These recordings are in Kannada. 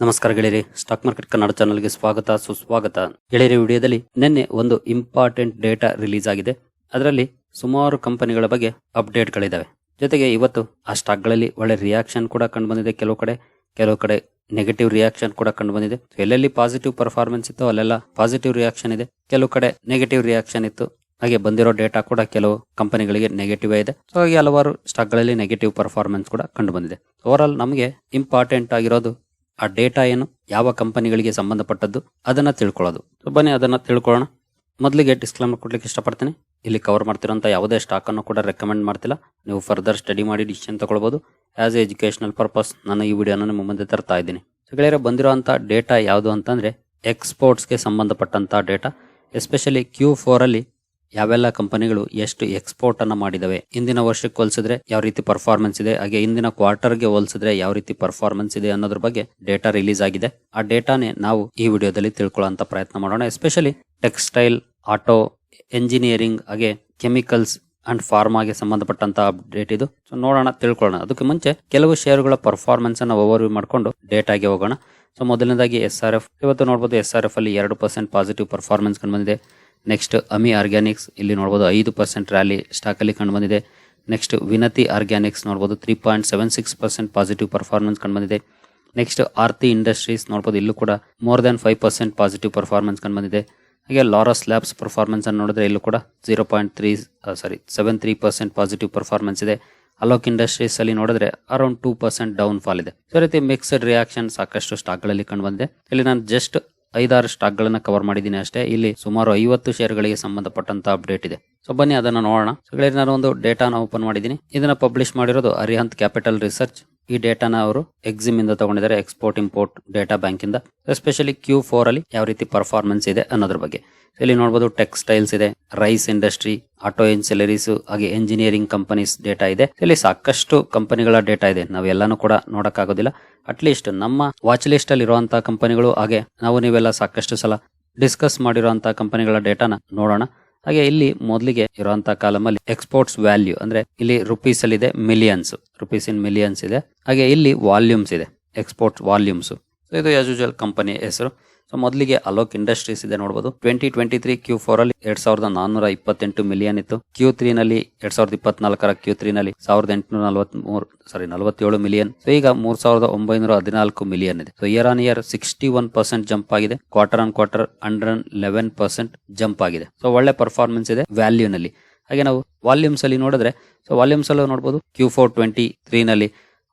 ನಮಸ್ಕಾರ ಗೆಳೆಯರಿ ಸ್ಟಾಕ್ ಮಾರ್ಕೆಟ್ ಕನ್ನಡ ಚಾನಲ್ಗೆ ಸ್ವಾಗತ, ಸುಸ್ವಾಗತ. ಗೆಳೆಯರಿ, ವಿಡಿಯೋದಲ್ಲಿ ನಿನ್ನೆ ಒಂದು ಇಂಪಾರ್ಟೆಂಟ್ ಡೇಟಾ ರಿಲೀಸ್ ಆಗಿದೆ. ಅದರಲ್ಲಿ ಸುಮಾರು ಕಂಪನಿಗಳ ಬಗ್ಗೆ ಅಪ್ಡೇಟ್ಗಳಿದ್ದಾವೆ ಜೊತೆಗೆ ಇವತ್ತು ಆ ಸ್ಟಾಕ್ಗಳಲ್ಲಿ ಒಳ್ಳೆ ರಿಯಾಕ್ಷನ್ ಕೂಡ ಕಂಡು ಬಂದಿದೆ ಕೆಲವು ಕಡೆ. ಕೆಲವು ಕಡೆ ನೆಗೆಟಿವ್ ರಿಯಾಕ್ಷನ್ ಕೂಡ ಕಂಡು ಬಂದಿದೆ. ಎಲ್ಲೆಲ್ಲಿ ಪಾಸಿಟಿವ್ ಪರ್ಫಾರ್ಮೆನ್ಸ್ ಇತ್ತು ಅಲ್ಲೆಲ್ಲ ಪಾಸಿಟಿವ್ ರಿಯಾಕ್ಷನ್ ಇದೆ. ಕೆಲವು ಕಡೆ ನೆಗೆಟಿವ್ ರಿಯಾಕ್ಷನ್ ಇತ್ತು. ಹಾಗೆ ಬಂದಿರೋ ಡೇಟಾ ಕೂಡ ಕೆಲವು ಕಂಪನಿಗಳಿಗೆ ನೆಗೆಟಿವ್ ಇದೆ ಸೊ ಹಾಗೆ ಹಲವಾರು ಸ್ಟಾಕ್ಗಳಲ್ಲಿ ನೆಗೆಟಿವ್ ಪರ್ಫಾರ್ಮೆನ್ಸ್ ಕೂಡ ಕಂಡು ಬಂದಿದೆ. ಓವರ್ ಆಲ್ ನಮಗೆ ಇಂಪಾರ್ಟೆಂಟ್ ಆಗಿರೋದು ಆ ಡೇಟಾ ಏನು, ಯಾವ ಕಂಪನಿಗಳಿಗೆ ಸಂಬಂಧಪಟ್ಟದ್ದು, ಅದನ್ನ ತಿಳ್ಕೊಳ್ಳೋದು. ಬನ್ನಿ ಅದನ್ನ ತಿಳ್ಕೊಳ್ಳೋಣ. ಮೊದಲಿಗೆ ಡಿಸ್ಕ್ಲೇಮರ್ ಕೊಡ್ಲಿಕ್ಕೆ ಇಷ್ಟಪಡ್ತೀನಿ. ಇಲ್ಲಿ ಕವರ್ ಮಾಡ್ತಿರೋಂಥ ಯಾವುದೇ ಸ್ಟಾಕ್ ಅನ್ನು ಕೂಡ ರೆಕಮೆಂಡ್ ಮಾಡ್ತಿಲ್ಲ. ನೀವು ಫರ್ದರ್ ಸ್ಟಡಿ ಮಾಡಿ ಡಿಸಿಷನ್ ತಗೊಳ್ಬಹುದು ಆಸ್ ಎ ಎಜುಕೇಶನಲ್ ಪರ್ಪಸ್ ನಾನು ಈ ವಿಡಿಯೋನ ನಿಮ್ಮ ಮುಂದೆ ತರ್ತಾ ಇದ್ದೀನಿ. ಸೊ ಗೆಳೆಯರೆ ಡೇಟಾ ಯಾವುದು ಅಂತಂದ್ರೆ ಎಕ್ಸ್ಪೋರ್ಟ್ಸ್ಗೆ ಸಂಬಂಧಪಟ್ಟಂಥ ಡೇಟಾ. ಎಸ್ಪೆಷಲಿ ಕ್ಯೂ ಅಲ್ಲಿ ಯಾವೆಲ್ಲ ಕಂಪನಿಗಳು ಎಷ್ಟು ಎಕ್ಸ್ಪೋರ್ಟ್ ಅನ್ನ ಮಾಡಿದವೆ? ಇಂದಿನ ವರ್ಷಕ್ಕೆ ಹೋಲಿಸಿದ್ರೆ ಯಾವ ರೀತಿ ಪರ್ಫಾರ್ಮೆನ್ಸ್ ಇದೆ? ಹಾಗೆ ಇಂದಿನ ಕ್ವಾರ್ಟರ್ಗೆ ಹೋಲಿಸಿದ್ರೆ ಯಾವ ರೀತಿ ಪರ್ಫಾರ್ಮೆನ್ಸ್ ಇದೆ ಅನ್ನೋದ್ರ ಬಗ್ಗೆ ಡೇಟಾ ರಿಲೀಸ್ ಆಗಿದೆ. ಆ ಡೇಟಾನೇ ನಾವು ಈ ವಿಡಿಯೋದಲ್ಲಿ ತಿಳ್ಕೊಳ್ಳುವಂತ ಪ್ರಯತ್ನ ಮಾಡೋಣ. ಎಸ್ಪೆಷಲಿ ಟೆಕ್ಸ್ಟೈಲ್ ಆಟೋ ಎಂಜಿನಿಯರಿಂಗ್ ಹಾಗೆ ಕೆಮಿಕಲ್ಸ್ ಅಂಡ್ ಫಾರ್ಮಾಗೆ ಸಂಬಂಧಪಟ್ಟಂತ ಅಪ್ಡೇಟ್ ಇದು. ಸೊ ನೋಡೋಣ, ತಿಳ್ಕೊಳ್ಳೋಣ. ಅದಕ್ಕೆ ಮುಂಚೆ ಕೆಲವು ಶೇರುಗಳ ಪರ್ಫಾರ್ಮೆನ್ಸ್ ಓವರ್ ವ್ಯೂ ಮಾಡ್ಕೊಂಡು ಡೇಟಾಗೆ ಹೋಗೋಣ. ಸೊ ಮೊದಲನೇದಾಗಿ ಎಸ್ ಆರ್ ಎಫ್ ಇವತ್ತು ನೋಡ್ಬೋದು ಎಸ್ ಆರ್ ಎಫ್ ಅಲ್ಲಿ ಎರಡು ಪರ್ಸೆಂಟ್ ಪಾಸಿಟಿವ್ ಪರ್ಫಾರ್ಮೆನ್ಸ್ ಕಂಡು ಬಂದಿದೆ ನೆಕ್ಸ್ಟ್ ಅಮಿ ಆರ್ಗ್ಯಾನಿಕ್ಸ್ ಇಲ್ಲಿ ನೋಡ್ಬೋದು ಐದು ಪರ್ಸೆಂಟ್ ರ್ಯಾಲಿ ಸ್ಟಾಕಲ್ಲಿ ಕಂಡುಬಂದಿದೆ. ಕಂಡು ಬಂದಿದೆ ನೆಕ್ಸ್ಟ್ ವಿನತಿ ಆರ್ಗ್ಯಾನಿಕ್ಸ್ ನೋಡ್ಬೋದು three point seven six percent positive performance ಕಂಡು ಬಂದಿದೆ ನೆಕ್ಸ್ಟ್ ಆರ್ತಿ ಇಂಡಸ್ಟ್ರೀಸ್ ನೋಡ್ಬೋದು ಇಲ್ಲೂ ಕೂಡ more than five percent positive performance ಕಂಡು ಬಂದಿದೆ ಹಾಗೆ ಲಾರಸ್ ಲ್ಯಾಬ್ಸ್ ಪರ್ಫಾರ್ಮೆನ್ಸ್ ಅನ್ನು ನೋಡಿದ್ರೆ ಇಲ್ಲೂ ಕೂಡ zero point three sorry seven three percent positive performance ಇದೆ. ಅಲೋಕ್ ಇಂಡಸ್ಟ್ರೀಸ್ ಅಲ್ಲಿ ನೋಡಿದ್ರೆ around two percent down fall ಇದೆ ಸೊ ರೀತಿ ಮಿಕ್ಸ್ಡ್ ರಿಯಾಕ್ಷನ್ ಸಾಕಷ್ಟು ಸ್ಟಾಕ್ಗಳಲ್ಲಿ ಕಂಡು ಬಂದಿದೆ ಇಲ್ಲಿ ನಾನು ಜಸ್ಟ್ ಐದಾರು ಸ್ಟಾಕ್ ಗಳನ್ನ ಕವರ್ ಮಾಡಿದ್ದೀನಿ ಅಷ್ಟೇ. ಇಲ್ಲಿ ಸುಮಾರು ಐವತ್ತು ಶೇರ್ಗಳಿಗೆ ಸಂಬಂಧಪಟ್ಟಂತ ಅಪ್ಡೇಟ್ ಇದೆ. ಸೊ ಬನ್ನಿ ಅದನ್ನ ನೋಡೋಣ. ನಾನು ಒಂದು ಡೇಟಾನ ಓಪನ್ ಮಾಡಿದ್ದೀನಿ. ಇದನ್ನ ಪಬ್ಲಿಷ್ ಮಾಡಿರೋದು ಅರಿಹಂತ್ ಕ್ಯಾಪಿಟಲ್ ರಿಸರ್ಚ್ ಈ ಡೇಟಾನ ಅವರು ಎಕ್ಸಿಮ್ ಇಂದ ತಗೊಂಡಿದ್ದಾರೆ ಎಕ್ಸ್ಪೋರ್ಟ್ ಇಂಪೋರ್ಟ್ ಡೇಟಾ ಬ್ಯಾಂಕ್ ಇಂದ. ಎಸ್ಪೆಷಲಿ ಕ್ಯೂ ಫೋರ್ ಅಲ್ಲಿ ಯಾವ ರೀತಿ ಪರ್ಫಾರ್ಮೆನ್ಸ್ ಇದೆ ಅನ್ನೋದ್ರ ಬಗ್ಗೆ. ಇಲ್ಲಿ ನೋಡಬಹುದು ಟೆಕ್ಸ್ಟೈಲ್ಸ್ ಇದೆ ರೈಸ್ ಇಂಡಸ್ಟ್ರಿ ಆಟೋ ಇನ್ಸೆಲರೀಸ್ ಹಾಗೆ ಎಂಜಿನಿಯರಿಂಗ್ ಕಂಪನೀಸ್ ಡೇಟಾ ಇದೆ. ಇಲ್ಲಿ ಸಾಕಷ್ಟು ಕಂಪನಿಗಳ ಡೇಟಾ ಇದೆ. ನಾವೆಲ್ಲಾನು ಕೂಡ ನೋಡಕ್ಕಾಗೋದಿಲ್ಲ. ಅಟ್ಲೀಸ್ಟ್ ನಮ್ಮ ವಾಚ್ ಲಿಸ್ಟ್ ಅಲ್ಲಿ ಇರುವಂತಹ ಕಂಪನಿಗಳು ಹಾಗೆ ನಾವು ನೀವೆಲ್ಲ ಸಾಕಷ್ಟು ಸಲ ಡಿಸ್ಕಸ್ ಮಾಡಿರುವಂತಹ ಕಂಪನಿಗಳ ಡೇಟಾನ ನೋಡೋಣ. ಹಾಗೆ ಇಲ್ಲಿ ಮೊದಲಿಗೆ ಇರುವಂತಹ ಕಾಲಮ್ ಅಲ್ಲಿ ಎಕ್ಸ್ಪೋರ್ಟ್ಸ್ ವ್ಯಾಲ್ಯೂ ಅಂದ್ರೆ ಇಲ್ಲಿ ರುಪೀಸ್ ಅಲ್ಲಿ ಇದೆ ಮಿಲಿಯನ್ಸ್ ರುಪೀಸ್ ಇನ್ ಮಿಲಿಯನ್ಸ್ ಇದೆ. ಹಾಗೆ ಇಲ್ಲಿ ವಾಲ್ಯೂಮ್ಸ್ ಇದೆ ಎಕ್ಸ್ಪೋರ್ಟ್ ವಾಲ್ಯೂಮ್ಸ್ ಇದು ಆಸ್ ಯೂಶುವಲ್ ಕಂಪನಿ ಹೆಸರು. ಸೊ ಮೊದಲಿಗೆ ಅಲೋಕ್ ಇಂಡಸ್ಟ್ರೀಸ್ ಇದೆ ನೋಡಬಹುದು twenty twenty three Q four ಅಲ್ಲಿ ಎರಡ್ ಸಾವಿರದ ನಾನ್ನೂರ ಇಪ್ಪತ್ತೆಂಟು ಮಿಲಿಯನ್ ಇತ್ತು. ಕ್ಯೂ ತ್ರೀ ನಲ್ಲಿ ಎರಡ್ ಸಾವಿರದ ಇಪ್ಪತ್ನಾಲ್ಕರ ಕ್ಯೂ ತ್ರೀ ನಲ್ಲಿ ಸಾವಿರದ ಎಂಟುನೂರ ನಲವತ್ಮೂರು ಸಾರಿ ನಲವತ್ತೇಳು ಮಿಲಿಯನ್ ಸೊ ಈಗ ಮೂರ್ ಸಾವಿರದ ಒಂಬೈನೂರ ಹದಿನಾಲ್ಕು ಮಿಲಿಯನ್ ಇದೆ. So year on year sixty one percent jump ಆಗಿದೆ. Quarter on quarter hundred eleven percent jump ಆಗಿದೆ. ಸೊ ಒಳ್ಳೆ ಪರ್ಫಾರ್ಮೆನ್ಸ್ ಇದೆ ವ್ಯಾಲ್ಯೂ ನಲ್ಲಿ. ಹಾಗೆ ನಾವು ವಾಲ್ಯೂಮ್ಸ್ ಅಲ್ಲಿ ನೋಡಿದ್ರೆ ಸೊ ವಾಲ್ಯೂಮ್ಸ್ ಅಲ್ಲಿ ನೋಡಬಹುದು ಕ್ಯೂ ಫೋರ್ ಟ್ವೆಂಟಿ ತ್ರೀ ನಲ್ಲಿ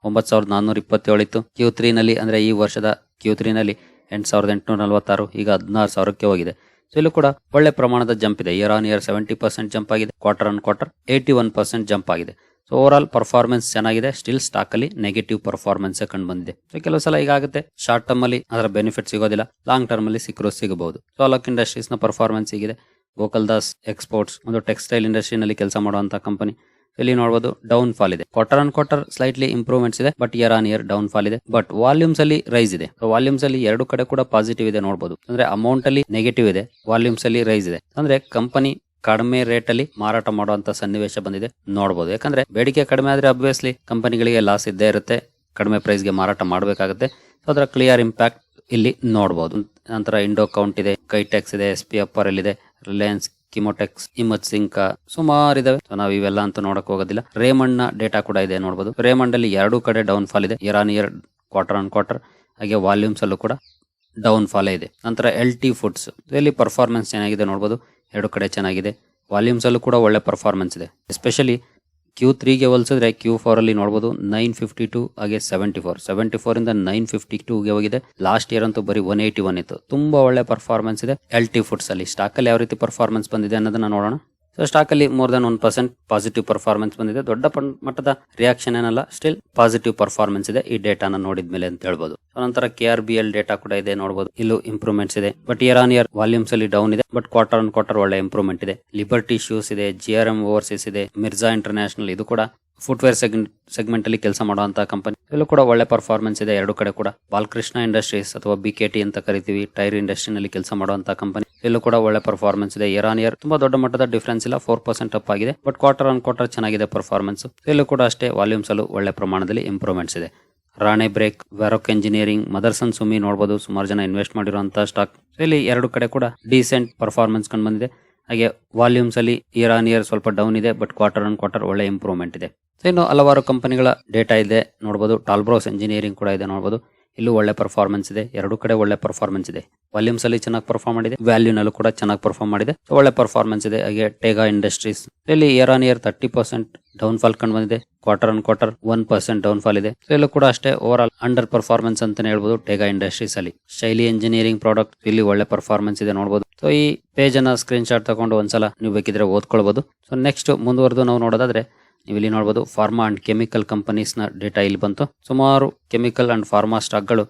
ಒಂಬತ್ತು ಸಾವಿರದ ನಾನ್ನೂರ ಇಪ್ಪತ್ತೇಳು ಇತ್ತು. ಕ್ಯೂ ತ್ರೀನಲ್ಲಿ ಅಂದರೆ ಈ ವರ್ಷದ ಕ್ಯೂ ತ್ರೀನಲ್ಲಿ ಎಂಟು ಸಾವಿರದ ಎಂಟುನೂರ ನಲವತ್ತಾರು, ಈಗ ಹದಿನಾರು ಸಾವಿರಕ್ಕೆ ಹೋಗಿದೆ. ಸೊ ಇಲ್ಲೂ ಕೂಡ ಒಳ್ಳೆ ಪ್ರಮಾಣದ ಜಂಪ್ ಇದೆ. Year on year seventy percent jump ಆಗಿದೆ. Quarter on quarter eighty one percent jump ಆಗಿದೆ. ಸೊ ಓವರ್ ಆಲ್ ಪರ್ಫಾರ್ಮೆನ್ಸ್ ಚೆನ್ನಾಗಿದೆ. ಸ್ಟಿಲ್ ಸ್ಟಾಕ್ ಅಲ್ಲಿ ನೆಗೆಟಿವ್ ಪರ್ಫಾರ್ಮೆನ್ಸ್ ಕಂಡು ಬಂದಿದೆ ಸೊ ಕೆಲವು ಸಲ ಈಗಾಗುತ್ತೆ ಶಾರ್ಟ್ ಟರ್ಮ್ ಅಲ್ಲಿ ಅದರ ಬೆನಿಫಿಟ್ ಸಿಗೋದಿಲ್ಲ. ಲಾಂಗ್ ಟರ್ಮ್ ಅಲ್ಲಿ ಸಿಕ್ಕರೂ ಸಿಗಬಹುದು ಸೊ ಅಲಕ್ ಇಂಡಸ್ಟ್ರೀಸ್ನ ಪರ್ಫಾರ್ಮೆನ್ಸ್ ಹೀಗಿದೆ. ಗೋಕಲ್ ದಾಸ್ ಎಕ್ಸ್ಪೋರ್ಟ್ಸ್ ಒಂದು ಟೆಕ್ಸ್ಟೈಲ್ ಇಂಡಸ್ಟ್ರಿನಲ್ಲಿ ಕೆಲಸ ಮಾಡುವಂತಹ ಕಂಪನಿ ಇಲ್ಲಿ ನೋಡಬಹುದು ಡೌನ್ ಫಾಲ್ ಇದೆ. Quarter on quarter slightly improvements ಇದೆ but year on year down fall ಇದೆ. ಬಟ್ ವಾಲ್ಯೂಮ್ಸ್ ಅಲ್ಲಿ ರೈಸ್ ಇದೆ. ವಾಲ್ಯೂಮ್ಸ್ ಅಲ್ಲಿ ಎರಡು ಕಡೆ ಕೂಡ ಪಾಸಿಟಿವ್ ಇದೆ ನೋಡಬಹುದು ಅಂದ್ರೆ ಅಮೌಂಟ್ ಅಲ್ಲಿ ನೆಗೆಟಿವ್ ಇದೆ ವಾಲ್ಯೂಮ್ಸ್ ಅಲ್ಲಿ ರೈಸ್ ಇದೆ. ಅಂದ್ರೆ ಕಂಪನಿ ಕಡಿಮೆ ರೇಟ್ ಅಲ್ಲಿ ಮಾರಾಟ ಮಾಡುವಂತ ಸನ್ನಿವೇಶ ಬಂದಿದೆ ನೋಡಬಹುದು ಯಾಕಂದ್ರೆ ಬೇಡಿಕೆ ಕಡಿಮೆ ಆದ್ರೆ ಅಬ್ವಿಯಸ್ಲಿ ಕಂಪನಿಗಳಿಗೆ ಲಾಸ್ ಇದ್ದೇ ಇರುತ್ತೆ, ಕಡಿಮೆ ಪ್ರೈಸ್ಗೆ ಮಾರಾಟ ಮಾಡಬೇಕಾಗುತ್ತೆ. ಅದರ ಕ್ಲಿಯರ್ ಇಂಪ್ಯಾಕ್ಟ್ ಇಲ್ಲಿ ನೋಡಬಹುದು ನಂತರ ಇಂಡೋ ಕೌಂಟ್ ಇದೆ ಕೈಟೆಕ್ಸ್ ಇದೆ ಎಸ್ ಪಿ ಅಪ್ಪರ್ ಇದೆ ರಿಲಯನ್ಸ್ ಕಿಮೋಟೆಕ್ಸ್ ಇಮತ್ ಸಿಂಕ ಸುಮಾರು ಇದಾವೆ ನಾವು ಇವೆಲ್ಲ ಅಂತ ನೋಡಕ್ ಹೋಗೋದಿಲ್ಲ. ರೇಮಂಡ್ನ ಡೇಟಾ ಕೂಡ ಇದೆ ನೋಡಬಹುದು ರೇಮಂಡ್ ಅಲ್ಲಿ ಎರಡೂ ಕಡೆ ಡೌನ್ ಫಾಲ್ ಇದೆ. Year on year quarter on quarter ಹಾಗೆ ವಾಲ್ಯೂಮ್ಸ್ ಅಲ್ಲೂ ಕೂಡ ಡೌನ್ ಫಾಲ್ ಇದೆ. ನಂತರ ಎಲ್ ಟಿ ಫುಡ್ಸ್ ಇಲ್ಲಿ ಪರ್ಫಾರ್ಮೆನ್ಸ್ ಚೆನ್ನಾಗಿದೆ ನೋಡಬಹುದು ಎರಡು ಕಡೆ ಚೆನ್ನಾಗಿದೆ. ವಾಲ್ಯೂಮ್ಸ್ ಅಲ್ಲೂ ಕೂಡ ಒಳ್ಳೆ ಪರ್ಫಾರ್ಮೆನ್ಸ್ ಇದೆ. ಎಸ್ಪೆಷಲಿ ಕ್ಯೂ ತ್ರೀಗೆ ಹೋಲಿಸಿದ್ರೆ ಕ್ಯೂ ಫೋರ್ ಅಲ್ಲಿ ನೋಡಬಹುದು ನೈನ್ ಫಿಫ್ಟಿ ಟು ಹಾಗೆ ಸೆವೆಂಟಿ ಫೋರ್ ಸೆವೆಂಟಿ ಫೋರ್ ಇಂದ ನೈನ್ ಫಿಫ್ಟಿ ಟೂಗೆ ಹೋಗಿದೆ. ಲಾಸ್ಟ್ ಇಯರ್ ಅಂತೂ ಬರೀ ಒನ್ ಏಯ್ಟಿ ಒನ್ ಇತ್ತು. ತುಂಬಾ ಒಳ್ಳೆ ಪರ್ಫಾರ್ಮೆನ್ಸ್ ಇದೆ. ಎಲ್ ಟಿ ಫುಡ್ಸ್ ಅಲ್ಲಿ ಸ್ಟಾಕ್ ಅಲ್ಲಿ ಯಾವ ರೀತಿ ಪರ್ಫಾರ್ಮೆನ್ಸ್ ಬಂದಿದೆ ಅನ್ನೋದನ್ನ ನೋಡೋಣ. ಸೊ ಸ್ಟಾಕ್ ಅಲ್ಲಿ more than one percent positive performance ಬಂದಿದೆ. ದೊಡ್ಡ ಮಟ್ಟದ ರಿಯಾಕ್ಷನ್ ಏನಲ್ಲ ಸ್ಟಿಲ್ ಪಾಸಿಟಿವ್ ಪರ್ಫಾರ್ಮೆನ್ಸ್ ಇದೆ ಈ ಡೇಟಾನ ನೋಡಿದ್ಮೇಲೆ ಅಂತ ಹೇಳ್ಬೋದು. ನಂತರ K R B L data ಕೂಡ ಇದೆ ನೋಡಬಹುದು ಇಲ್ಲೂ ಇಂಪ್ರೂವ್ಮೆಂಟ್ಸ್ ಇದೆ. But year on year volumes ಅಲ್ಲಿ ಡೌನ್ ಇದೆ. ಬಟ್ ಕ್ವಾರ್ಟರ್ ಆನ್ ಕ್ವಾರ್ಟರ್ ಒಳ್ಳೆ ಇಂಪ್ರೂವ್ಮೆಂಟ್ ಇದೆ. ಲಿಬರ್ಟಿ ಶೂಸ್ ಇದೆ ಜಿ ಆರ್ ಎಂ ಓವರ್ಸೀಸ್ ಇದೆ ಮಿರ್ಜಾ ಇಂಟರ್ನ್ಯಾಷನಲ್ ಇದು ಕೂಡ ಫುಟ್ವೇರ್ ಸೆಗ್ಮೆಂಟ್ ಅಲ್ಲಿ ಕೆಲಸ ಮಾಡುವಂತಹ ಕಂಪನಿ ಇಲ್ಲೂ ಕೂಡ ಒಳ್ಳೆ ಪರ್ಫಾರ್ಮೆನ್ಸ್ ಇದೆ ಎರಡು ಕಡೆ ಕೂಡ. ಬಾಲಕೃಷ್ಣ ಇಂಡಸ್ಟ್ರೀಸ್ ಅಥವಾ ಬಿ ಕೆ ಟಿ ಅಂತ ಕರಿತೀವಿ ಟೈರ್ ಇಂಡಸ್ಟ್ರಿ ನಲ್ಲಿ ಕೆಲಸ ಮಾಡುವಂತಹ ಕಂಪನಿ ಇಲ್ಲೂ ಕೂಡ ಒಳ್ಳೆ ಪರ್ಫಾರ್ಮೆನ್ಸ್ ಇದೆ. ಇಯರ್ ಆನ್ ಇಯರ್ ತುಂಬಾ ದೊಡ್ಡ ಮಟ್ಟದ ಡಿಫರೆನ್ಸ್ ಇಲ್ಲ ಫೋರ್ ಪರ್ಸೆಂಟ್ ಅಪ್ ಆಗಿದೆ. ಬಟ್ ಕ್ವಾರ್ಟರ್ ಆನ್ ಕ್ವಾರ್ಟರ್ ಚೆನ್ನಾಗಿದೆ ಪರ್ಫಾರ್ಮೆನ್ಸ್ ಇಲ್ಲೂ ಕೂಡ ಅಷ್ಟೇ ವಾಲ್ಯೂಮ್ಸ್ ಅಲ್ಲೂ ಒಳ್ಳೆ ಪ್ರಮಾಣದಲ್ಲಿ ಇಂಪ್ರೂವ್ಮೆಂಟ್ಸ್ ಇದೆ. ರಾಣೆ ಬ್ರೇಕ್ ವ್ಯಾರೋಕ್ ಎಂಜಿನಿಯರಿಂಗ್ ಮದರ್ಸನ್ ಸುಮಿ ನೋಡಬಹುದು ಸುಮಾರು ಜನ ಇನ್ವೆಸ್ಟ್ ಮಾಡಿರುವಂತಹ ಸ್ಟಾಕ್ ಇಲ್ಲಿ ಎರಡು ಕಡೆ ಕೂಡ ಡೀಸೆಂಟ್ ಪರ್ಫಾರ್ಮೆನ್ಸ್ ಕಂಡು ಬಂದಿದೆ ಹಾಗೆ ವಾಲ್ಯೂಮ್ಸ್ ಅಲ್ಲಿ ಇಯರ್ ಆನ್ ಇಯರ್ ಸ್ವಲ್ಪ ಡೌನ್ ಇದೆ ಬಟ್ ಕ್ವಾರ್ಟರ್ ಆನ್ ಕ್ವಾರ್ಟರ್ ಒಳ್ಳೆ ಇಂಪ್ರೂವ್ಮೆಂಟ್ ಇದೆ. ಇನ್ನು ಹಲವಾರು ಕಂಪನಿಗಳ ಡೇಟಾ ಇದೆ. ನೋಡಬಹುದು ಟಾಲ್ಬ್ರೋಸ್ ಇಂಜಿನಿಯರಿಂಗ್ ಕೂಡ ಇದೆ ನೋಡ್ಬೋದು. ಇಲ್ಲೂ ಒಳ್ಳೆ ಪರ್ಫಾರ್ಮೆನ್ಸ್ ಇದೆ. ಎರಡು ಕಡೆ ಒಳ್ಳೆ ಪರ್ಫಾರ್ಮೆನ್ಸ್ ಇದೆ. ವಾಲ್ಯೂಮ್ಸ್ ಅಲ್ಲಿ ಚೆನ್ನಾಗಿ ಪರ್ಫಾರ್ಮ್ ಮಾಡಿದೆ. ವ್ಯಾಲ್ಯೂ ನಲ್ಲೂ ಕೂಡ ಚೆನ್ನಾಗಿ ಪರ್ಫಾರ್ಮ್ ಮಾಡಿದೆ. ಒಳ್ಳೆ ಪರ್ಫಾರ್ಮೆನ್ಸ್ ಇದೆ. ಹಾಗೆ ಟೇಗಾ ಇಂಡಸ್ಟ್ರೀಸ್ ಇಲ್ಲಿ year on year thirty percent down fall ಕಂಡು ಬಂದಿದೆ. Quarter on quarter one percent down fall ಇದೆ ಇಲ್ಲೂ ಕೂಡ ಅಷ್ಟೇ ಓವರ್ ಆಲ್ ಅಂಡರ್ ಪರ್ಫಾರ್ಮೆನ್ಸ್ ಅಂತಾನೆ ಹೇಳ್ಬೋದು ಟೇಗಾ ಇಂಡಸ್ಟ್ರೀಸ್ ಅಲ್ಲಿ. ಶೈಲಿ ಇಂಜಿನಿಯರಿಂಗ್ ಪ್ರಾಡಕ್ಟ್ ಇಲ್ಲಿ ಒಳ್ಳೆ ಪರ್ಫಾರ್ಮೆನ್ಸ್ ಇದೆ ನೋಡಬಹುದು ಸೊ ಈ ಪೇಜ್ ಅನ್ನ ಸ್ಕ್ರೀನ್ ಶಾಟ್ ತಗೊಂಡು ಒಂದ್ಸಲ ನೀವು ಬೇಕಿದ್ರೆ ಓದ್ಕೊಳ್ಬಹುದು ಸೊ ನೆಕ್ಸ್ಟ್ ಮುಂದುವರೆದು ನಾವು ನೋಡೋದಾದ್ರೆ ನೀವು ಇಲ್ಲಿ ನೋಡಬಹುದು ಫಾರ್ಮಾ ಅಂಡ್ ಕೆಮಿಕಲ್ ಕಂಪನೀಸ್ನ ಡೇಟಾ ಇಲ್ಲಿ ಬಂತು. ಸುಮಾರು ಕೆಮಿಕಲ್ ಅಂಡ್ ಫಾರ್ಮಾ ಸ್ಟಾಕ್ಗಳು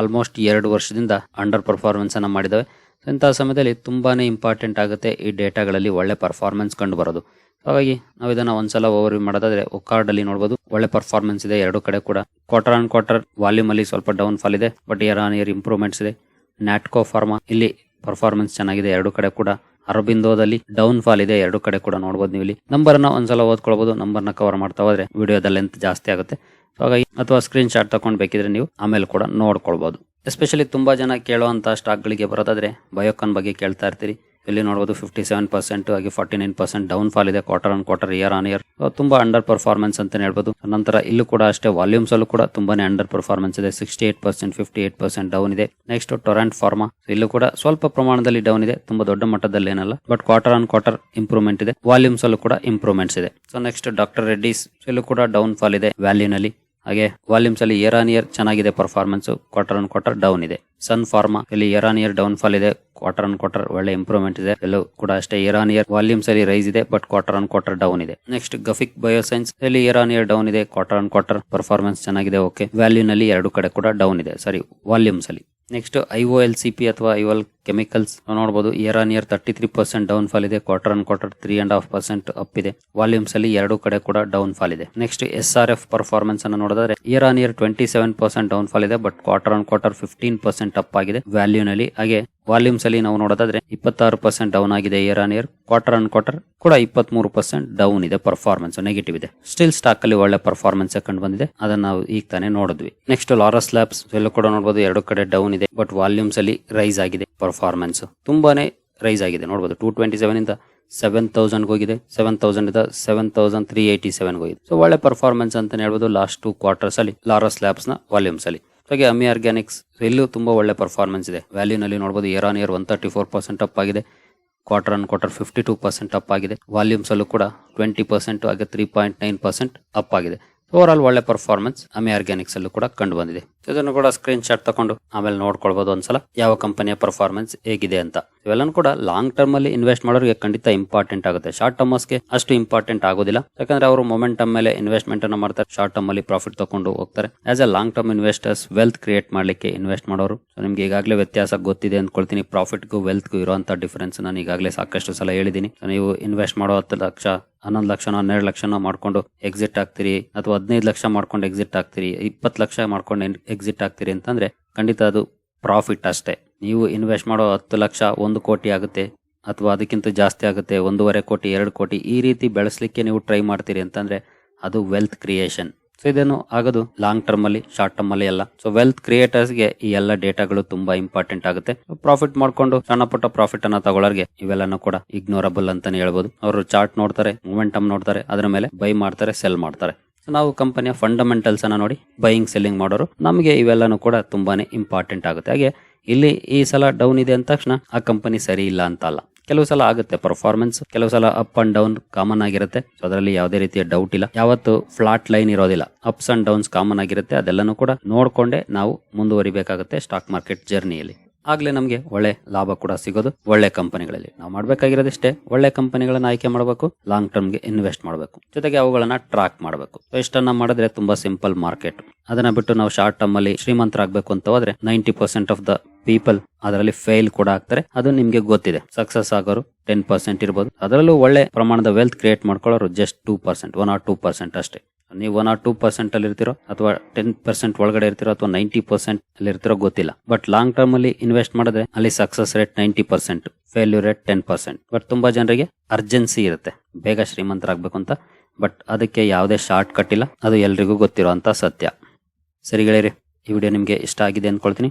ಆಲ್ಮೋಸ್ಟ್ ಎರಡು ವರ್ಷದಿಂದ ಅಂಡರ್ ಪರ್ಫಾರ್ಮೆನ್ಸನ್ನು ಮಾಡಿದ್ದಾವೆ ಸೊ ಇಂತಹ ಸಮಯದಲ್ಲಿ ತುಂಬಾನೇ ಇಂಪಾರ್ಟೆಂಟ್ ಆಗುತ್ತೆ ಈ ಡೇಟಾಗಳಲ್ಲಿ ಒಳ್ಳೆ ಪರ್ಫಾರ್ಮೆನ್ಸ್ ಕಂಡು ಬರೋದು. ಹಾಗಾಗಿ ನಾವು ಇದನ್ನ ಒಂದ್ಸಲ ಓವರ್ ಮಾಡೋದಾದ್ರೆ ಒಕಾರ್ಡ್ ಅಲ್ಲಿ ನೋಡಬಹುದು ಒಳ್ಳೆ ಪರ್ಫಾರ್ಮೆನ್ಸ್ ಇದೆ. ಎರಡು ಕಡೆ ಕೂಡ ಕ್ವಾರ್ಟರ್ ಆನ್ ಕ್ವಾರ್ಟರ್ ವಾಲ್ಯೂಮ್ ಅಲ್ಲಿ ಸ್ವಲ್ಪ ಡೌನ್ ಫಾಲ್ ಇದೆ. But year on year improvements ಇದೆ. ನ್ಯಾಟ್ಕೋ ಫಾರ್ಮಾ ಇಲ್ಲಿ ಪರ್ಫಾರ್ಮೆನ್ಸ್ ಚೆನ್ನಾಗಿದೆ. ಎರಡು ಕಡೆ ಕೂಡ ಅರಬಿಂದೋದಲ್ಲಿ ಡೌನ್ ಫಾಲ್ ಇದೆ. ಎರಡು ಕಡೆ ಕೂಡ ನೋಡಬಹುದು ನೀವು ಇಲ್ಲಿ. ನಂಬರ್ನ ಒಂದ್ಸಲ ಓದ್ಕೊಳ್ಬಹುದು ನಂಬರ್ನ ಕವರ್ ಮಾಡ್ತಾ ಹೋದ್ರೆ ವಿಡಿಯೋದ ಲೆಂತ್ ಜಾಸ್ತಿ ಆಗುತ್ತೆ. ಸೊ ಹಾಗಾಗಿ ಅಥವಾ ಸ್ಕ್ರೀನ್ ಶಾಟ್ ತಗೊಂಡ್ ಬೇಕಿದ್ರೆ ನೀವು ಆಮೇಲೆ ಕೂಡ ನೋಡ್ಕೊಳ್ಬಹುದು ಎಸ್ಪೆಷಲಿ ತುಂಬಾ ಜನ ಕೇಳುವಂತ ಸ್ಟಾಕ್ ಗಳಿಗೆ ಬರೋದಾದ್ರೆ ಬಯೋಕಾನ್ ಬಗ್ಗೆ ಕೇಳ್ತಾ ಇರ್ತೀರಿ. ಇಲ್ಲಿ ನೋಡಬಹುದು ಫಿಫ್ಟಿ ಸೆವೆನ್ ಪರ್ಸೆಂಟ್ ಹಾಗೆ forty nine percent down fall ಇದೆ quarter on quarter year on year ತುಂಬಾ ಅಂಡರ್ ಪರ್ಫಾರ್ಮೆನ್ಸ್ ಅಂತ ಹೇಳ್ಬಹುದು ನಂತರ ಇಲ್ಲೂ ಕೂಡ ಅಷ್ಟೇ ವಾಲ್ಯೂಮ್ಸ್ ಅಲ್ಲೂ ಕೂಡ ತುಂಬಾನೇ ಅಂಡರ್ ಪರ್ಫಾರ್ಮೆನ್ಸ್ ಇದೆ. Sixty eight percent fifty eight percent down ಇದೆ. ನೆಕ್ಸ್ಟ್ ಟೊರೆಂಟ್ ಫಾರ್ಮಾ ಇಲ್ಲೂ ಕೂಡ ಸ್ವಲ್ಪ ಪ್ರಮಾಣದಲ್ಲಿ ಡೌನ್ ಇದೆ. ತುಂಬಾ ದೊಡ್ಡ ಮಟ್ಟದಲ್ಲಿ ಏನಲ್ಲ but quarter on quarter improvement ಇದೆ. ವಾಲ್ಯೂಮ್ಸ್ ಅಲ್ಲೂ ಕೂಡ ಇಂಪ್ರೂವ್ಮೆಂಟ್ಸ್ ಇದೆ. ಸೊ ನೆಕ್ಸ್ಟ್ ಡಾಕ್ಟರ್ ರೆಡ್ಡಿಸ್ ಇಲ್ಲೂ ಕೂಡ ಡೌನ್ ಫಾಲ್ ಇದೆ ವ್ಯಾಲ್ಯೂನಲ್ಲಿ ಹಾಗೆ ವಾಲ್ಯೂಮ್ಸ್ ಅಲ್ಲಿ ಇಯರ್ ಆನ್ ಇಯರ್ ಚೆನ್ನಾಗಿದೆ performance quarter on quarter down ಇದೆ. ಸನ್ ಫಾರ್ಮಾ ಇಲ್ಲಿ year on year down fall ಇದೆ ಕ್ವಾರ್ಟರ್ ಆನ್ ಕ್ವಾರ್ಟರ್ ಒಳ್ಳೆ ಇಂಪ್ರೂವ್ಮೆಂಟ್ ಇದೆ. ಎಲ್ಲೂ ಕೂಡ ಅಷ್ಟೇ ಇಯರ್ ಆನ್ ಇಯರ್ ವಾಲ್ಯೂಮ್ಸ್ ಅಲ್ಲಿ ರೈಸ್ ಇದೆ but quarter on quarter down ಇದೆ. ನೆಕ್ಸ್ಟ್ ಗಫಿಕ್ ಬಯೋಸೈನ್ಸ್ ಇಲ್ಲಿ ಇಯರ್ ಆನ್ ಇಯರ್ ಡೌನ್ ಇದೆ ಕ್ವಾರ್ಟರ್ ಆನ್ ಕ್ವಾರ್ಟರ್ ಪರ್ಫಾರ್ಮೆನ್ಸ್ ಚೆನ್ನಾಗಿದೆ ಓಕೆ ವ್ಯಾಲ್ಯೂ ನಲ್ಲಿ ಎರಡು ಕಡೆ ಕೂಡ ಡೌನ್ ಇದೆ ಸಾರಿ ವಾಲ್ಯೂಮ್ಸ್ ಅಲ್ಲಿ. Next I L C P ಅಥವಾ ಐ ಎಲ್ ಕೆಮಿಕಲ್ಸ್ ನೋಡಬಹುದು year on year thirty three percent down fall ಇದೆ quarter on quarter three and half percent up ಇದೆ. ವಾಲ್ಯೂಮ್ಸ್ ಅಲ್ಲಿ ಎರಡು ಕಡೆ ಕೂಡ ಡೌನ್ ಫಾಲ್ ಇದೆ. Next S R F performance ಅನ್ನು ನೋಡಿದ್ರೆ year on year twenty seven percent down fall ಇದೆ but quarter on quarter fifteen percent up ಆಗಿದೆ ವ್ಯಾಲ್ಯೂ ನಲ್ಲಿ. ಹಾಗೆ ವಾಲ್ಯೂಮ್ಸ್ ಅಲ್ಲಿ ನಾವು ನೋಡೋದಾದ್ರೆ, ಇಪ್ಪತ್ತಾರು ಪರ್ಸೆಂಟ್ ಡೌನ್ ಆಗಿದೆ year on year quarter on quarter ಕೂಡ ಇಪ್ಪತ್ಮೂರು ಪರ್ಸೆಂಟ್ ಡೌನ್ ಇದೆ ಪರ್ಫಾರ್ಮೆನ್ಸ್ ನೆಗೆಟಿವ್ ಇದೆ. ಸ್ಟಿಲ್ ಸ್ಟಾಕ್ ಅಲ್ಲಿ ಒಳ್ಳೆ ಪರ್ಫಾರ್ಮೆನ್ಸ್ ಕಂಡು ಬಂದಿದೆ. ಅದನ್ನ ನಾವು ಈಗ ತಾನೇ ನೋಡಿದ್ವಿ. ನೆಕ್ಸ್ಟ್ ಲಾರಸ್ ಲ್ಯಾಬ್ಸ್ ಎಲ್ಲೂ ಕೂಡ ನೋಡಬಹುದು ಎರಡು ಕಡೆ ಡೌನ್ ಇದೆ ಬಟ್ ವಾಲ್ಯೂಮ್ಸ್ ಅಲ್ಲಿ ರೈಸ್ ಆಗಿದೆ. ಪರ್ಫಾರ್ಮೆನ್ಸ್ ತುಂಬಾನೇ ರೈಸ್ ಆಗಿದೆ. ನೋಡಬಹುದು ಟೂ ಟ್ವೆಂಟಿ ಸೆವೆನ್ ಇಂದ ಸೆವೆನ್ ತೌಸಂಡ್ ಹೋಗಿದೆ. Seven thousand seven thousand three eighty seven ಹೋಗಿದೆ. ಸೊ ಒಳ್ಳೆ ಪರ್ಫಾರ್ಮೆನ್ಸ್ ಅಂತ ಹೇಳ್ಬೋದು ಲಾಸ್ಟ್ ಟೂ ಕ್ವಾರ್ಟರ್ಸ್ ಅಲ್ಲಿ ಲಾರಸ್ ಲ್ಯಾಬ್ಸ್ನ ವಾಲ್ಯೂಮ್ಸ್ ಅಲ್ಲಿ. ಹಾಗೆ ಅಮಿ ಆರ್ಗ್ಯಾನಿಕ್ಸ್ ಇಲ್ಲೂ ತುಂಬಾ ಒಳ್ಳೆ ಪರ್ಫಾರ್ಮೆನ್ಸ್ ಇದೆ. ವ್ಯಾಲ್ಯೂ ನಲ್ಲಿ ನೋಡಬಹುದು year on year one thirty four percent up ಆಗಿದೆ. Quarter on quarter fifty two percent up ಆಗಿದೆ. ವಾಲ್ಯೂಮ್ಸ್ ಅಲ್ಲೂ ಕೂಡ ಟ್ವೆಂಟಿ ಪರ್ಸೆಂಟ್ ಹಾಗೆ three point nine percent up ಆಗಿದೆ. ಓವರ್ ಆಲ್ ಒಳ್ಳೆ ಪರ್ಫಾರ್ಮೆನ್ಸ್ ಅಮಿ ಆರ್ಗ್ಯಾನಿಕ್ಸ್ ಅಲ್ಲೂ ಕೂಡ ಕಂಡು ಬಂದಿದೆ ಇದನ್ನು ಕೂಡ ಸ್ಕ್ರೀನ್ ಶಾಟ್ ತಗೊಂಡು ಆಮೇಲೆ ನೋಡ್ಕೊಳ್ಬಹುದು ಒಂದ್ಸಲ ಯಾವ ಕಂಪನಿಯ ಪರ್ಫಾರ್ಮೆನ್ಸ್ ಹೇಗಿದೆ ಅಂತ. ಇವೆಲ್ಲ ಕೂಡ ಲಾಂಗ್ ಟರ್ಮ್ ಅಲ್ಲಿ ಇನ್ವೆಸ್ಟ್ ಮಾಡೋರಿಗೆ ಖಂಡಿತ ಇಂಪಾರ್ಟೆಂಟ್ ಆಗುತ್ತೆ. ಶಾರ್ಟ್ ಟರ್ಮಸ್ಗೆ ಅಷ್ಟು ಇಂಪಾರ್ಟೆಂಟ್ ಆಗೋದಿಲ್ಲ. ಯಾಕಂದ್ರೆ ಅವರು ಮೊಮೆಂಟಮ್ ಮೇಲೆ ಇನ್ವೆಸ್ಟ್ಮೆಂಟ್ ಅನ್ನು ಮಾಡ್ತಾರೆ. ಶಾರ್ಟ್ ಟರ್ಮ್ ಅಲ್ಲಿ ಪ್ರಾಫಿಟ್ ತಗೊಂಡು ಹೋಗ್ತಾರೆ. As a long term investors wealth create ಮಾಡ್ಲಿಕ್ಕೆ ಇನ್ವೆಸ್ಟ್ ಮಾಡೋರು. ನಿಮ್ಗೆ ಈಗಾಗಲೇ ವ್ಯತ್ಯಾಸ ಗೊತ್ತಿದೆ ಅಂದ್ಕೊಳ್ತೀನಿ ಪ್ರಾಫಿಟ್ಗೂ ವೆಲ್ತ್ಗೂ ಇರುವಂತ ಡಿಫರೆನ್ಸ್ ನಾನು ಈಗಾಗಲೇ ಸಾಕಷ್ಟು ಸಲ ಹೇಳಿದ್ದೀನಿ. ನೀವು ಇನ್ವೆಸ್ಟ್ ಮಾಡೋ ಹತ್ತು ಲಕ್ಷ ಹನ್ನೊಂದು ಲಕ್ಷನೋ, ಹನ್ನೆರಡು ಲಕ್ಷನೋ ಮಾಡ್ಕೊಂಡು ಎಕ್ಸಿಟ್ ಆಗ್ತೀರಿ, ಅಥವಾ ಹದಿನೈದು ಲಕ್ಷ ಮಾಡ್ಕೊಂಡು ಎಕ್ಸಿಟ್ ಆಗ್ತೀರಿ, ಇಪ್ಪತ್ತು ಲಕ್ಷ ಮಾಡ್ಕೊಂಡು ಎಕ್ಸಿಟ್ ಆಗ್ತೀರಿ ಅಂತಂದ್ರೆ ಖಂಡಿತ ಅದು ಪ್ರಾಫಿಟ್ ಅಷ್ಟೇ. ನೀವು ಇನ್ವೆಸ್ಟ್ ಮಾಡೋ ಹತ್ತು ಲಕ್ಷ ಒಂದು ಕೋಟಿ ಆಗುತ್ತೆ, ಅಥವಾ ಅದಕ್ಕಿಂತ ಜಾಸ್ತಿ ಆಗುತ್ತೆ, ಒಂದೂವರೆ ಕೋಟಿ, ಎರಡು ಕೋಟಿ ಈ ರೀತಿ ಬೆಳೆಸಲಿಕ್ಕೆ ನೀವು ಟ್ರೈ ಮಾಡ್ತೀರಿ ಅಂತಂದ್ರೆ ಅದು ವೆಲ್ತ್ ಕ್ರಿಯೇಷನ್ ಸೊ ಇದೇನು ಆಗೋದು? ಲಾಂಗ್ ಟರ್ಮ್ ಅಲ್ಲಿ ಶಾರ್ಟ್ ಟರ್ಮ್ ಅಲ್ಲಿ ಎಲ್ಲ. ಸೊ ವೆಲ್ತ್ ಕ್ರಿಯೇಟರ್ಸ್ಗೆ ಈ ಎಲ್ಲ ಡೇಟಾಗಳು ತುಂಬಾ ಇಂಪಾರ್ಟೆಂಟ್ ಆಗುತ್ತೆ. ಪ್ರಾಫಿಟ್ ಮಾಡ್ಕೊಂಡು ಸಣ್ಣ ಪುಟ್ಟ ಪ್ರಾಫಿಟ್ ಅನ್ನ ತಗೊಳ್ಳೋರ್ಗೆ ಇವೆಲ್ಲನೂ ಕೂಡ ಇಗ್ನೋರಬಲ್ ಅಂತಾನೆ ಹೇಳ್ಬೋದು. ಅವರು ಚಾರ್ಟ್ ನೋಡ್ತಾರೆ ಮೂಮೆಂಟಮ್ ನೋಡ್ತಾರೆ, ಅದರ ಮೇಲೆ ಬೈ ಮಾಡ್ತಾರೆ ಸೆಲ್ ಮಾಡ್ತಾರೆ. ನಾವು ಕಂಪನಿಯ ಫಂಡಮೆಂಟಲ್ಸ್ ಅನ್ನ ನೋಡಿ ಬೈಯಿಂಗ್ ಸೆಲ್ಲಿಂಗ್ ಮಾಡೋರು, ನಮಗೆ ಇವೆಲ್ಲನೂ ಕೂಡ ತುಂಬಾನೇ ಇಂಪಾರ್ಟೆಂಟ್ ಆಗುತ್ತೆ. ಹಾಗೆ, ಇಲ್ಲಿ ಈ ಸಲ ಡೌನ್ ಇದೆ ಅಂದ ತಕ್ಷಣ ಆ ಕಂಪನಿ ಸರಿ ಇಲ್ಲ ಅಂತ ಅಲ್ಲ ಕೆಲವು ಸಲ ಆಗುತ್ತೆ ಪರ್ಫಾರ್ಮೆನ್ಸ್ ಕೆಲವು ಸಲ ಅಪ್ ಅಂಡ್ ಡೌನ್ ಕಾಮನ್ ಆಗಿರುತ್ತೆ. ಸೊ ಅದರಲ್ಲಿ ಯಾವುದೇ ರೀತಿಯ ಡೌಟ್ ಇಲ್ಲ. ಯಾವತ್ತು ಫ್ಲಾಟ್ ಲೈನ್ ಇರೋದಿಲ್ಲ. ಅಪ್ಸ್ ಅಂಡ್ ಡೌನ್ಸ್ ಕಾಮನ್ ಆಗಿರುತ್ತೆ. ಅದೆಲ್ಲನೂ ಕೂಡ ನೋಡ್ಕೊಂಡೆ ನಾವು ಮುಂದುವರಿಬೇಕಾಗುತ್ತೆ ಸ್ಟಾಕ್ ಮಾರ್ಕೆಟ್ ಜರ್ನಿಯಲ್ಲಿ ಆಗ್ಲೇ ನಮಗೆ ಒಳ್ಳೆ ಲಾಭ ಕೂಡ ಸಿಗೋದು ಒಳ್ಳೆ ಕಂಪನಿಗಳಲ್ಲಿ ನಾವು ಮಾಡಬೇಕಾಗಿರೋದಿಷ್ಟೇ ಒಳ್ಳೆ ಕಂಪನಿಗಳನ್ನು ಆಯ್ಕೆ ಮಾಡಬೇಕು ಲಾಂಗ್ ಟರ್ಮ್ಗೆ ಇನ್ವೆಸ್ಟ್ ಮಾಡಬೇಕು. ಜೊತೆಗೆ ಅವುಗಳನ್ನ ಟ್ರಾಕ್ ಮಾಡಬೇಕು. ಇಷ್ಟನ್ನ ಮಾಡಿದ್ರೆ ತುಂಬಾ ಸಿಂಪಲ್ ಮಾರ್ಕೆಟ್ ಅದನ್ನ ಬಿಟ್ಟು ನಾವು ಶಾರ್ಟ್ ಟರ್ಮ್ ಅಲ್ಲಿ ಶ್ರೀಮಂತರಾಗಬೇಕು ಅಂತ ಹೋದ್ರೆ ninety percent of the people ಅದರಲ್ಲಿ ಫೇಲ್ ಕೂಡ ಆಗ್ತಾರೆ. ಅದು ನಿಮ್ಗೆ ಗೊತ್ತಿದೆ. ಸಕ್ಸಸ್ ಆಗೋರು ಟೆನ್ ಪರ್ಸೆಂಟ್ ಇರ್ಬೋದು. ಅದರಲ್ಲೂ ಒಳ್ಳೆ ಪ್ರಮಾಣದ wealth create ಮಾಡ್ಕೊಳ್ಳೋರು just two percent one or two percent ಅಷ್ಟೇ. ನೀವು ಒನ್ ಆರ್ ಟೂ ಪರ್ಸೆಂಟ್ ಅಲ್ಲಿ ಇರ್ತಿರೋ ಅಥವಾ ಟೆನ್ ಪರ್ಸೆಂಟ್ ಒಳಗಡೆ ಇರ್ತಿರೋ ಅಥವಾ ನೈಂಟಿ ಪರ್ಸೆಂಟ್ ಅಲ್ಲಿ ಇರ್ತಿರೋ ಗೊತ್ತಿಲ್ಲ. ಬಟ್ ಲಾಂಗ್ ಟರ್ಮ್ ಅಲ್ಲಿ ಇನ್ವೆಸ್ಟ್ ಮಾಡಿದ್ರೆ ಅಲ್ಲಿ success rate ninety percent failure rate ten percent but ತುಂಬಾ ಜನರಿಗೆ ಅರ್ಜೆನ್ಸಿ ಇರುತ್ತೆ. ಬೇಗ ಶ್ರೀಮಂತರಾಗಬೇಕು ಅಂತ. ಬಟ್ ಅದಕ್ಕೆ ಯಾವುದೇ ಶಾರ್ಟ್ ಕಟ್ ಇಲ್ಲ. ಅದು ಎಲ್ರಿಗೂ ಗೊತ್ತಿರುವಂತ ಸತ್ಯ. ಸರಿ ಗೆಳೆಯರಿ, ಈ ವಿಡಿಯೋ ನಿಮಗೆ ಇಷ್ಟ ಆಗಿದೆ ಅಂದ್ಕೊಳ್ತೀನಿ.